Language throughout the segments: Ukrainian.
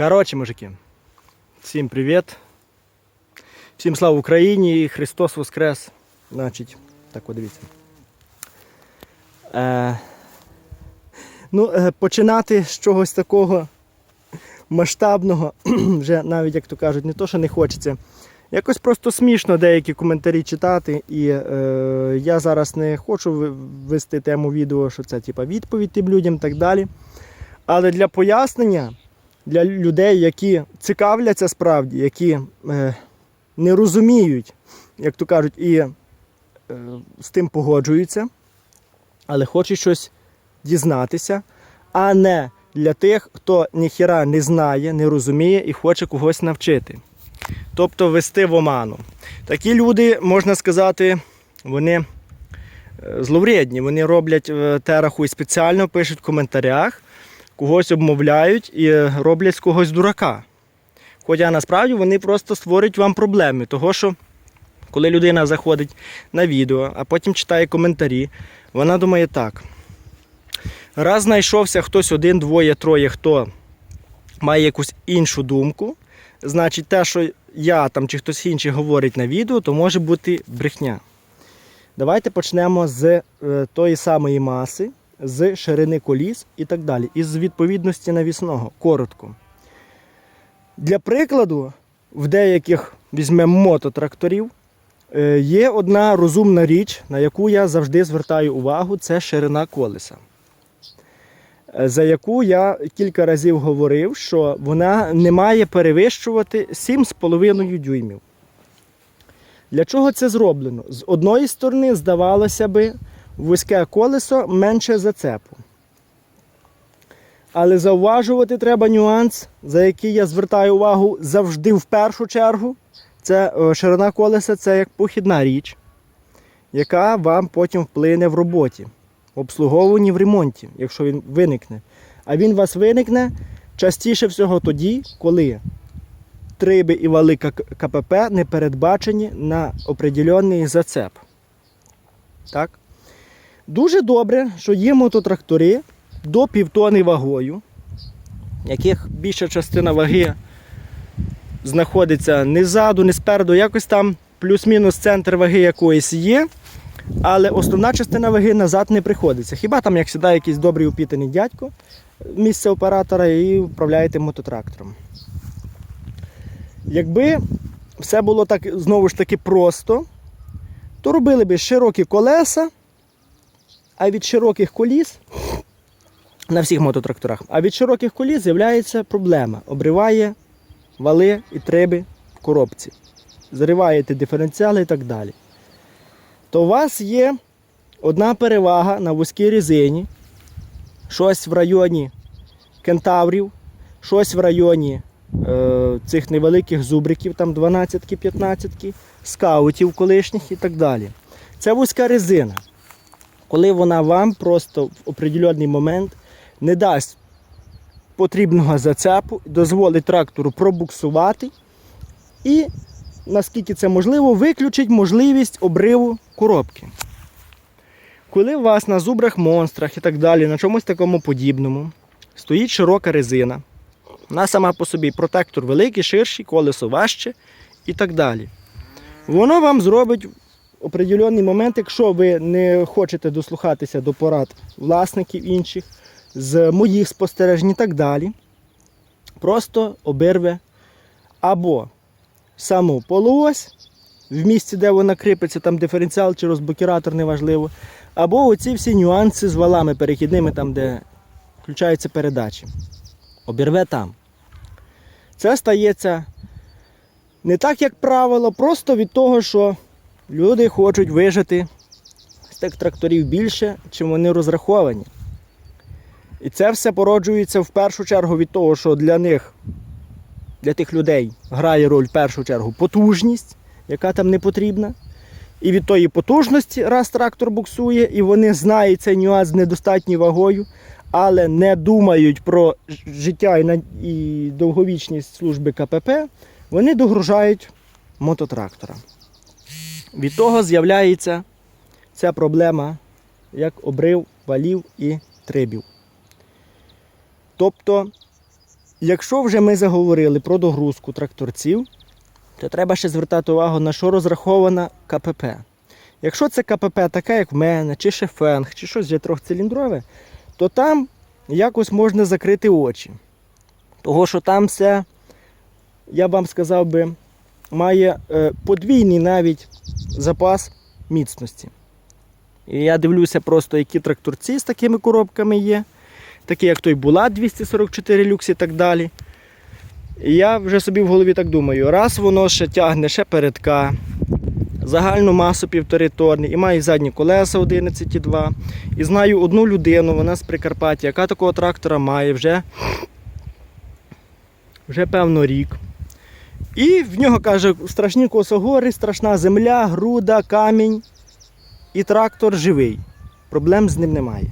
Коротше, мужики, всім привіт. Всім слава Україні і Христос Воскрес. Значить, так от дивіться. Е, ну, е, починати з чогось такого масштабного, вже навіть, як то кажуть, не то, що не хочеться. Якось просто смішно деякі коментарі читати. І е, я зараз не хочу вести тему відео, що це типа відповідь тим людям і так далі. Але для пояснення для людей, які цікавляться справді, які е, не розуміють, як то кажуть, і е, з тим погоджуються, але хочуть щось дізнатися, а не для тих, хто ніхіра не знає, не розуміє і хоче когось навчити. Тобто вести в оману. Такі люди, можна сказати, вони е, зловредні, вони роблять е, те рахуй спеціально, пишуть в коментарях когось обмовляють і роблять з когось дурака. Хоча насправді вони просто створюють вам проблеми, того що коли людина заходить на відео, а потім читає коментарі, вона думає так. Раз знайшовся хтось один, двоє, троє, хто має якусь іншу думку, значить те, що я там чи хтось інший говорить на відео, то може бути брехня. Давайте почнемо з е, тої самої маси, з ширини коліс і так далі. Із відповідності навісного. Коротко. Для прикладу, в деяких візьмемо мототракторів, е, є одна розумна річ, на яку я завжди звертаю увагу, це ширина колеса. Е, За яку я кілька разів говорив, що вона не має перевищувати 7,5 дюймів. Для чого це зроблено? З одної сторони, здавалося би, вузьке колесо менше зацепу. Але зауважувати треба нюанс, за який я звертаю увагу завжди в першу чергу. Це е, ширина колеса це як похідна річ, яка вам потім вплине в роботі, в обслуговуванні в ремонті, якщо він виникне. А він у вас виникне частіше всього тоді, коли триби і вали КПП не передбачені на определенний зацеп. Так? Дуже добре, що є мототрактори до півтони вагою, яких більша частина ваги знаходиться не ззаду, не спереду, якось там плюс-мінус центр ваги якоїсь є, але основна частина ваги назад не приходиться. Хіба там, як сідає якийсь добрий упітаний дядько, місце оператора і управляєте мототрактором. Якби все було так знову ж таки просто, то робили би широкі колеса, а від широких коліс на всіх мототракторах, а від широких коліс з'являється проблема. Обриває вали і триби в коробці. Зариваєте диференціали і так далі. То у вас є одна перевага на вузькій резині, щось в районі кентаврів, щось в районі е, цих невеликих зубриків, там 12-ки, 15-ки, скаутів колишніх і так далі. Це вузька резина. Коли вона вам просто в определенний момент не дасть потрібного зацепу, дозволить трактору пробуксувати і, наскільки це можливо, виключить можливість обриву коробки. Коли у вас на зубрах монстрах і так далі, на чомусь такому подібному, стоїть широка резина, вона сама по собі протектор великий, ширший, колесо важче і так далі. Воно вам зробить определенний момент, якщо ви не хочете дослухатися до порад власників інших, з моїх спостережень і так далі, просто обірве або саму полуось в місці, де вона кріпиться, там диференціал чи розблокіратор, неважливо, або оці всі нюанси з валами перехідними, там, де включаються передачі. Обірве там. Це стається не так, як правило, просто від того, що люди хочуть вижити з тих тракторів більше, чим вони розраховані. І це все породжується в першу чергу від того, що для них, для тих людей, грає роль в першу чергу потужність, яка там не потрібна. І від тої потужності, раз трактор буксує, і вони знають цей нюанс з недостатньою вагою, але не думають про життя і, довговічність служби КПП, вони догружають мототрактора. Від того з'являється ця проблема, як обрив валів і трибів. Тобто якщо вже ми заговорили про догрузку тракторців, то треба ще звертати увагу, на що розрахована КПП. Якщо це КПП таке, як в мене, чи шефенг, чи щось вже трьохциліндрове, то там якось можна закрити очі. Того, що там все, я вам сказав би, має е, подвійний навіть запас міцності. І я дивлюся просто, які тракторці з такими коробками є, такі як той Булат 244 люкс і так далі. І я вже собі в голові так думаю, раз воно ще тягне ще передка, загальну масу півтори тонни, і має задні колеса 11,2. І знаю одну людину, вона з Прикарпаття, яка такого трактора має вже, вже певно рік. І в нього каже, страшні косогори, страшна земля, груда, камінь. І трактор живий. Проблем з ним немає.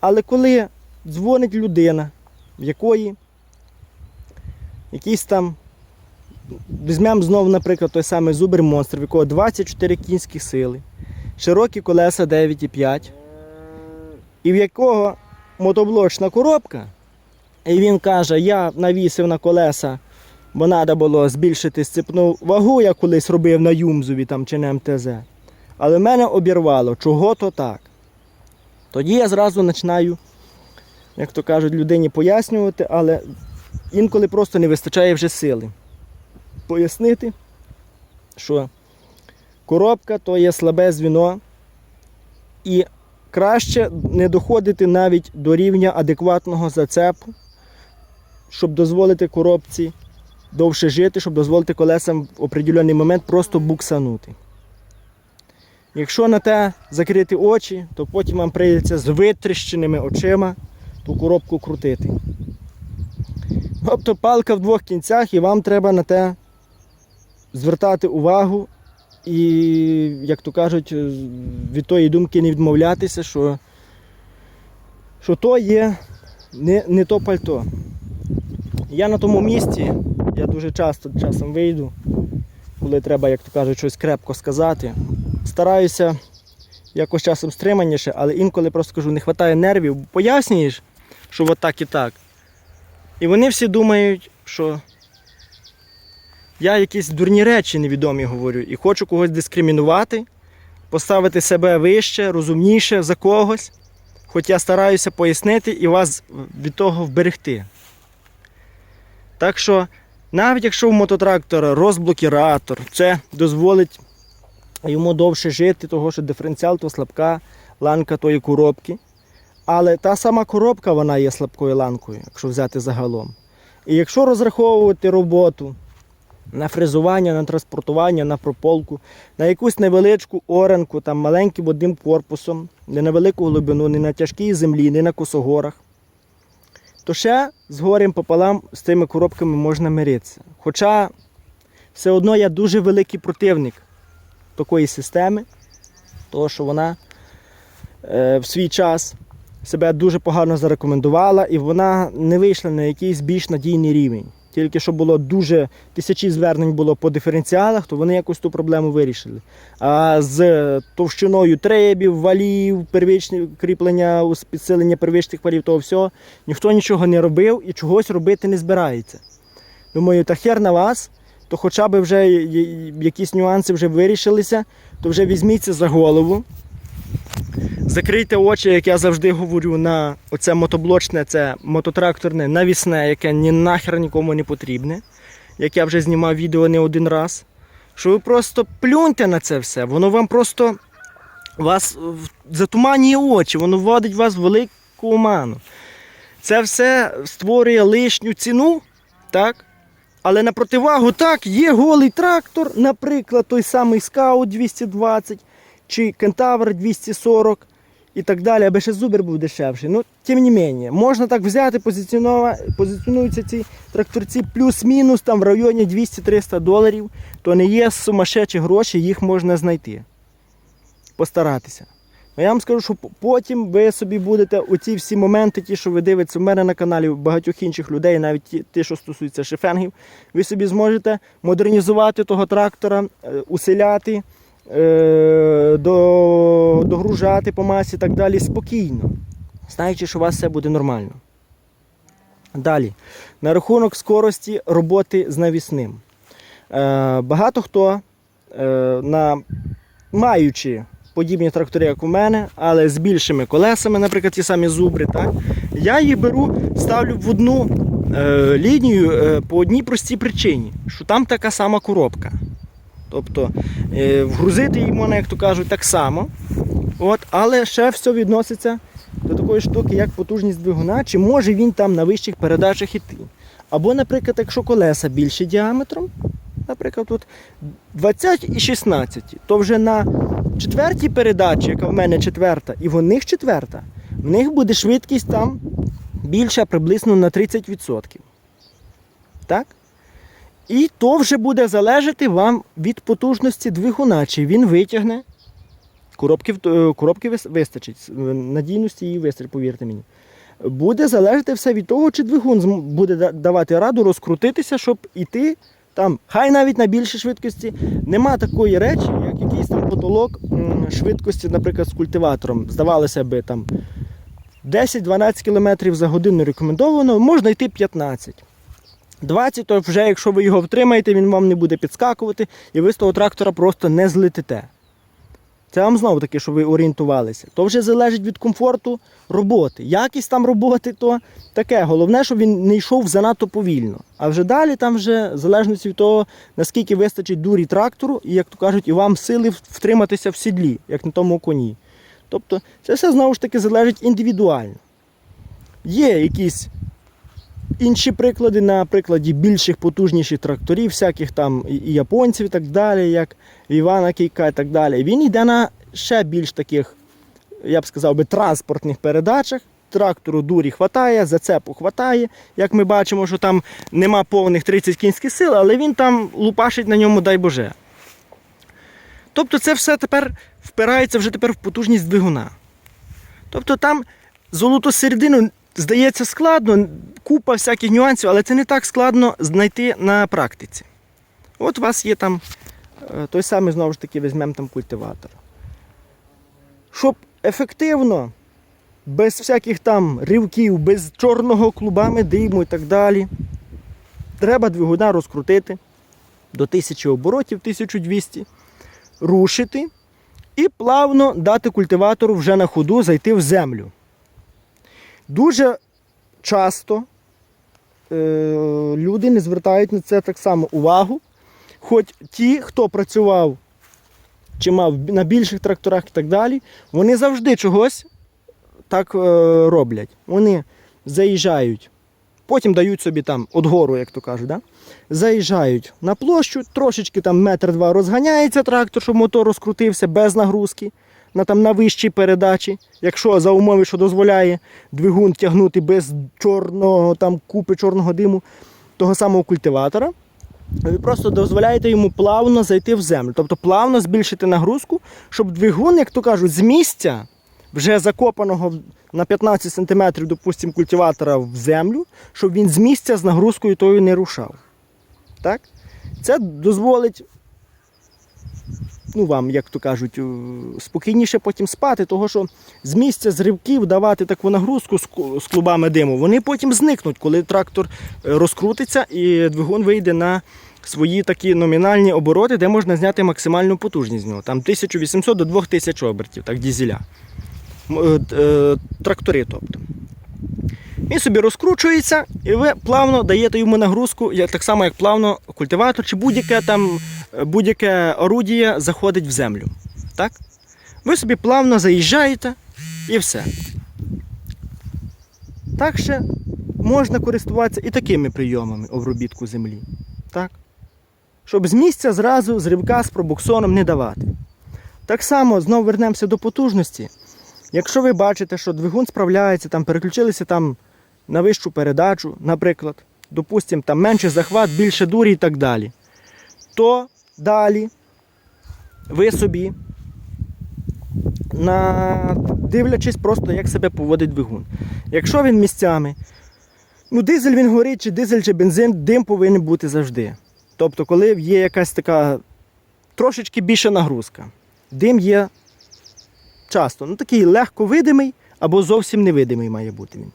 Але коли дзвонить людина, в якої якийсь там, візьмемо знову, наприклад, той самий Зубер Монстр, в якого 24 кінські сили, широкі колеса 9,5, і в якого мотоблочна коробка, і він каже, я навісив на колеса, бо треба було збільшити сцепну вагу, я колись робив на Юмзові там, чи на МТЗ. Але мене обірвало, чого то так. Тоді я зразу починаю, як то кажуть, людині пояснювати, але інколи просто не вистачає вже сили. Пояснити, що коробка то є слабе звіно, і краще не доходити навіть до рівня адекватного зацепу, щоб дозволити коробці довше жити, щоб дозволити колесам в определений момент просто буксанути. Якщо на те закрити очі, то потім вам прийдеться з витріщеними очима ту коробку крутити. Тобто палка в двох кінцях, і вам треба на те звертати увагу і, як то кажуть, від тої думки не відмовлятися, що, що то є не, не то пальто. Я на тому місці, я дуже часто часом вийду, коли треба, як то кажуть, щось крепко сказати. Стараюся якось часом стриманіше, але інколи просто кажу, не вистачає нервів, пояснюєш, що от так і так. І вони всі думають, що я якісь дурні речі невідомі говорю і хочу когось дискримінувати, поставити себе вище, розумніше за когось. Хоч я стараюся пояснити і вас від того вберегти. Так що, навіть якщо в мототрактора розблокіратор, це дозволить йому довше жити, того що диференціал то слабка ланка тої коробки. Але та сама коробка вона є слабкою ланкою, якщо взяти загалом. І якщо розраховувати роботу на фрезування, на транспортування, на прополку, на якусь невеличку оранку, там маленьким одним корпусом, не на велику глибину, не на тяжкій землі, не на косогорах, то ще з горем пополам з цими коробками можна миритися. Хоча все одно я дуже великий противник такої системи, того що вона е, в свій час себе дуже погано зарекомендувала і вона не вийшла на якийсь більш надійний рівень. Тільки що було дуже тисячі звернень було по диференціалах, то вони якось ту проблему вирішили. А з товщиною требів, валів, первичні кріплення, підсилення первичних валів, того всього, ніхто нічого не робив і чогось робити не збирається. Думаю, та хер на вас, то хоча б вже якісь нюанси вже вирішилися, то вже візьміться за голову. Закрийте очі, як я завжди говорю, на оце мотоблочне, це мототракторне навісне, яке ні нахер нікому не потрібне. Як я вже знімав відео не один раз. Що ви просто плюньте на це все, воно вам просто вас затуманює очі, воно вводить вас в велику оману. Це все створює лишню ціну, так? Але на противагу так, є голий трактор, наприклад, той самий Scout 220 чи Кентавр 240 і так далі, аби ще Зубер був дешевший. Ну, тим не менше, можна так взяти, позиціонуються ці тракторці плюс-мінус там в районі 200-300 доларів, то не є сумасшедші гроші, їх можна знайти. Постаратися. Ну, я вам скажу, що потім ви собі будете оці всі моменти, ті, що ви дивитеся в мене на каналі, у багатьох інших людей, навіть ті, ті, що стосуються шифенгів, ви собі зможете модернізувати того трактора, е, усиляти, е, до, догружати по масі і так далі спокійно, знаючи, що у вас все буде нормально. Далі, на рахунок скорості роботи з навісним. Е, багато хто, е, на, маючи подібні трактори, як у мене, але з більшими колесами, наприклад, ті самі зубри, так, я їх беру, ставлю в одну е, лінію е, по одній простій причині, що там така сама коробка. Тобто е, вгрузити її можна, як то кажуть, так само. От, але ще все відноситься до такої штуки, як потужність двигуна, чи може він там на вищих передачах іти. Або, наприклад, якщо колеса більші діаметром, наприклад, тут 20 і 16, то вже на четвертій передачі, яка в мене четверта, і в них четверта, в них буде швидкість там більша приблизно на 30%. Так? І то вже буде залежати вам від потужності двигуна, чи він витягне. Коробки, е, коробки вистачить, е, надійності її вистачить, повірте мені. Буде залежати все від того, чи двигун буде давати раду розкрутитися, щоб іти там, хай навіть на більшій швидкості. Нема такої речі, як якийсь там потолок швидкості, наприклад, з культиватором. Здавалося би, там 10-12 км за годину рекомендовано, можна йти 15. 20, то вже якщо ви його втримаєте, він вам не буде підскакувати, і ви з того трактора просто не злетите. Це вам знову таки, що ви орієнтувалися. То вже залежить від комфорту роботи. Якість там роботи, то таке. Головне, щоб він не йшов занадто повільно. А вже далі, там вже в залежності від того, наскільки вистачить дурі трактору, і, як то кажуть, і вам сили втриматися в сідлі, як на тому коні. Тобто, це все знову ж таки залежить індивідуально. Є якісь інші приклади на прикладі більших потужніших тракторів, всяких там і японців і так далі, як Івана Кійка і так далі. Він йде на ще більш таких, я б сказав би, транспортних передачах. Трактору дурі хватає, зацепу хватає. Як ми бачимо, що там нема повних 30 кінських сил, але він там лупашить на ньому, дай Боже. Тобто це все тепер впирається вже тепер в потужність двигуна. Тобто там золоту середину здається складно, купа всяких нюансів, але це не так складно знайти на практиці. От у вас є там е, той самий, знову ж таки, візьмемо там культиватор. Щоб ефективно, без всяких там ривків, без чорного клубами диму і так далі, треба двигуна розкрутити до 1000 оборотів, 1200, рушити і плавно дати культиватору вже на ходу зайти в землю. Дуже часто е, люди не звертають на це так само увагу. Хоч ті, хто працював чи мав на більших тракторах і так далі, вони завжди чогось так е, роблять. Вони заїжджають, потім дають собі там от гору, як то кажуть, да? заїжджають на площу, трошечки там метр-два розганяється трактор, щоб мотор розкрутився без нагрузки на, там, на вищій передачі, якщо за умови, що дозволяє двигун тягнути без чорного там, купи чорного диму того самого культиватора. Ви просто дозволяєте йому плавно зайти в землю, тобто плавно збільшити нагрузку, щоб двигун, як то кажуть, з місця, вже закопаного на 15 см, допустимо, культиватора в землю, щоб він з місця з нагрузкою тою не рушав. Так? Це дозволить ну, вам, як то кажуть, е, спокійніше потім спати, того що з місця з ривків давати таку нагрузку з клубами диму, вони потім зникнуть, коли трактор е, розкрутиться і двигун вийде на свої такі номінальні обороти, де можна зняти максимальну потужність з нього. Там 1800 до 2000 обертів, так, дізеля. Е, Трактори, тобто. Він собі розкручується, і ви плавно даєте йому нагрузку, так само, як плавно культиватор чи будь-яке там е, будь-яке орудіє заходить в землю. Так? Ви собі плавно заїжджаєте і все. Так ще можна користуватися і такими прийомами обробітку землі. Так? Щоб з місця зразу з ривка з пробуксоном не давати. Так само знову вернемося до потужності. Якщо ви бачите, що двигун справляється, там переключилися там на вищу передачу, наприклад, допустимо, там менше захват, більше дурі і так далі, то далі ви собі, на... дивлячись просто, як себе поводить двигун. Якщо він місцями, ну дизель він горить, чи дизель, чи бензин, дим повинен бути завжди. Тобто, коли є якась така трошечки більша нагрузка, дим є часто. Ну такий легко видимий або зовсім невидимий має бути він.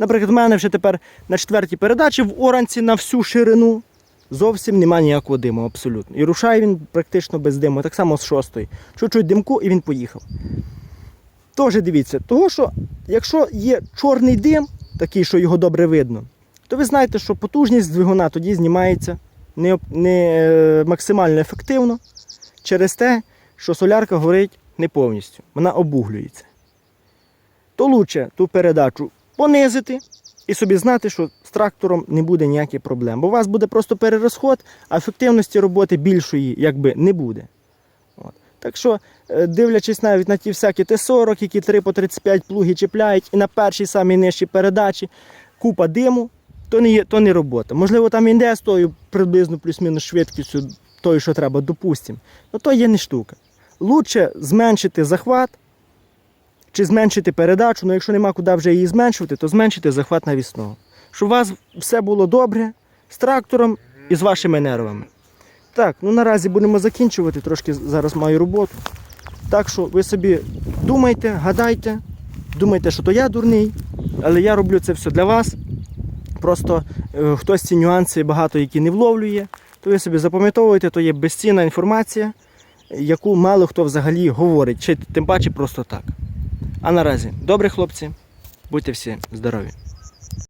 Наприклад, в мене вже тепер на четвертій передачі в оранці на всю ширину зовсім немає ніякого диму, абсолютно. І рушає він практично без диму, так само з шостої. Чуть-чуть димку і він поїхав. Теж дивіться, того що якщо є чорний дим, такий, що його добре видно, то ви знаєте, що потужність двигуна тоді знімається не, не е, максимально ефективно через те, що солярка горить не повністю, вона обуглюється. То краще ту передачу понизити і собі знати, що з трактором не буде ніяких проблем. Бо у вас буде просто перерозход, а ефективності роботи більшої якби не буде. От. Так що, е, дивлячись навіть на ті всякі Т-40, які 3 по 35 плуги чіпляють, і на першій самій нижчій передачі купа диму, то не, є, то не робота. Можливо, там йде з тою приблизно плюс-мінус швидкістю, тою, що треба, допустимо. Ну то є не штука. Лучше зменшити захват чи зменшити передачу, ну якщо нема куди вже її зменшувати, то зменшити захват навісного. Щоб у вас все було добре з трактором і з вашими нервами. Так, ну наразі будемо закінчувати, трошки зараз маю роботу. Так що ви собі думайте, гадайте, думайте, що то я дурний, але я роблю це все для вас. Просто е, хтось ці нюанси багато які не вловлює, то ви собі запам'ятовуєте, то є безцінна інформація, яку мало хто взагалі говорить, чи тим паче просто так. А наразі, добрі хлопці, будьте всі здорові.